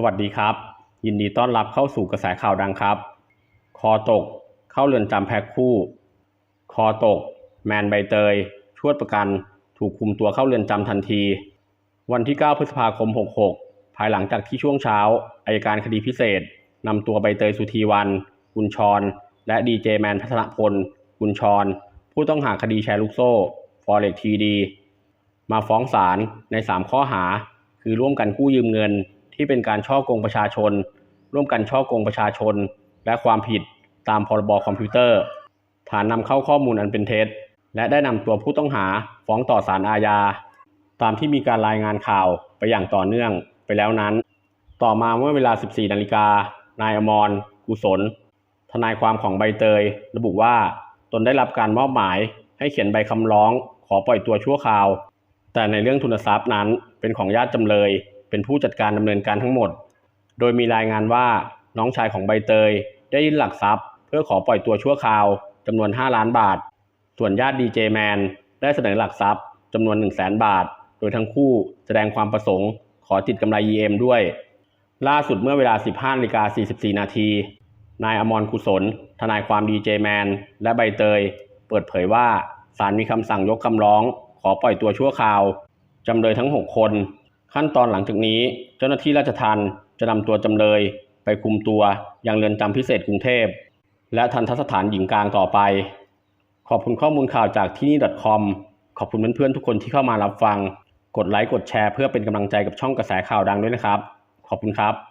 สวัสดีครับ ยินดีต้อนรับเข้าสู่กระแสข่าวดังครับ คอตก เข้าเรือนจำแพ็คคู่ คอตก แมนใบเตย ชวดประกัน ถูกคุมตัวเข้าเรือนจำทันที วันที่ 9 พฤษภาคม 66 ภายหลังจากที่ช่วงเช้าอายการคดีพิเศษนำตัวใบเตยสุธีวัน กุลชร และดีเจแมนพัฒนพล กุลชร ผู้ต้องหาคดีแชร์ลูกโซ่ฟอเร็กทีดี มาฟ้องศาลใน 3 ข้อหา คือร่วมกันกู้ยืมเงิน ที่เป็นการช่อกงประชาชน ร่วมกันช่อกงประชาชน และความผิดตามพรบคอมพิวเตอร์ ฐานนำเข้าข้อมูลอันเป็นเท็จ และได้นำตัวผู้ต้องหาฟ้องต่อศาลอาญา ตามที่มีการรายงานข่าวไปอย่างต่อเนื่องไปแล้วนั้น ต่อมาเมื่อเวลา 14 นาฬิกานายอมร กุศล ทนายความของใบเตย ระบุว่าตนได้รับการมอบหมายให้เขียนใบคำร้อง ขอปล่อยตัวชั่วคราว แต่ในเรื่องทุนทรัพย์นั้นเป็นของญาติจำเลย เป็นผู้จัดการดำเนินการทั้งหมด โดยมีรายงานว่าน้องชายของใบเตย ได้ยื่นหลักทรัพย์ เพื่อขอปล่อยตัวชั่วคราวจำนวน 5 ล้านบาท ส่วนญาติดีเจแมนได้เสนอหลักทรัพย์จำนวน 1 0 0 0 0แสนบาท โดยทั้งคู่แสดงความประสงค์ ขอติดกำไร EM ด้วย ล่าสุดเมื่อเวลา 15นาฬิกา44 นาที นายอมรกุศล ทนายความดีเจแมนและใบเตย เปิดเผยว่าศาลมีคำสั่งยกคำร้อง ขอปล่อยตัวชั่วคราวจำเลยทั้ง 6 คน ขั้นตอนหลังจากนี้ เจ้าหน้าที่ราชทัณฑ์จะนำตัวจำเลย ไปคุมตัวยังเรือนจำพิเศษกรุงเทพ และทันทสถานหญิงกลางต่อไป ขอบคุณข้อมูลข่าวจากที่นี่ .com ขอบคุณเพื่อนๆทุกคนที่เข้ามารับฟัง กดไลค์กดแชร์เพื่อเป็นกำลังใจกับช่องกระแสข่าวดังด้วยนะครับ ขอบคุณครับ